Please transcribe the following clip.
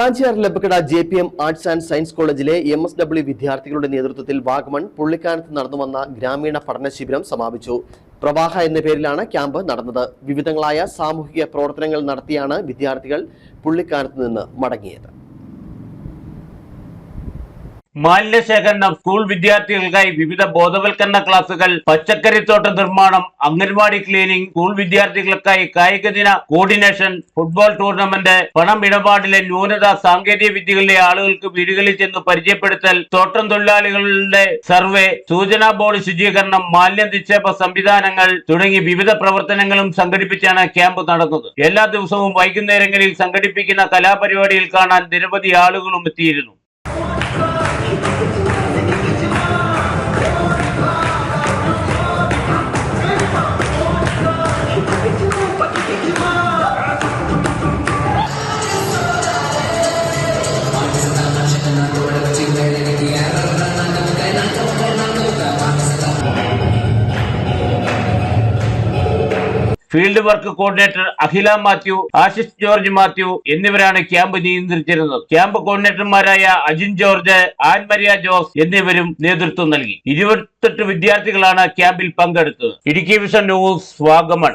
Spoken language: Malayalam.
Kanchiyar Labbakkada J P M arts and science കോളേജിലെ എം എസ് ഡബ്ല്യു വിദ്യാർത്ഥികളുടെ നേതൃത്വത്തിൽ വാഗ്മൺ പുള്ളിക്കാനത്ത് നടന്നുവന്ന ഗ്രാമീണ പഠന ശിബിരം സമാപിച്ചു. പ്രവാഹ എന്ന പേരിലാണ് ക്യാമ്പ് നടന്നത്. വിവിധങ്ങളായ സാമൂഹിക പ്രവർത്തനങ്ങൾ നടത്തിയാണ് വിദ്യാർത്ഥികൾ പുള്ളിക്കാനത്ത് നിന്ന് മടങ്ങിയത്. മാലിന്യശേഖരണം സ്കൂൾ വിദ്യാർത്ഥികൾക്കായി വിവിധ ബോധവൽക്കരണ ക്ലാസുകൾ പച്ചക്കറിത്തോട്ട നിർമ്മാണം അംഗൻവാടി ക്ലീനിംഗ് സ്കൂൾ വിദ്യാർത്ഥികൾക്കായി കായിക ദിന കോർഡിനേഷൻ ഫുട്ബോൾ ടൂർണമെന്റ് പണം ഇടപാടിലെ ന്യൂനത സാങ്കേതിക വിദ്യകളിലെ ആളുകൾക്ക് വീടുകളിൽ ചെന്ന് പരിചയപ്പെടുത്തൽ തോട്ടം തൊഴിലാളികളുടെ സർവേ സൂചനാ ബോർഡ് ശുചീകരണം മാലിന്യ നിക്ഷേപ സംവിധാനങ്ങൾ തുടങ്ങി വിവിധ പ്രവർത്തനങ്ങളും സംഘടിപ്പിച്ചാണ് ക്യാമ്പ് നടന്നത്. എല്ലാ ദിവസവും വൈകുന്നേരങ്ങളിൽ സംഘടിപ്പിക്കുന്ന കലാപരിപാടിയിൽ കാണാൻ നിരവധി ആളുകളും എത്തിയിരുന്നു. Field work coordinator Akhila Mathew Ashish George Mathew എന്നിവരാണ് ക്യാമ്പ് നിയന്ത്രിച്ചിരുന്നത്. ക്യാമ്പ് കോർഡിനേറ്റർമാരായ അജിൻ ജോർജ് ആൻമരിയ ജോസ് എന്നിവരും നേതൃത്വം നൽകി. ഇരുപത്തെട്ട് വിദ്യാർത്ഥികളാണ് ക്യാമ്പിൽ പങ്കെടുത്തത്. Idukki vision news Vagamon.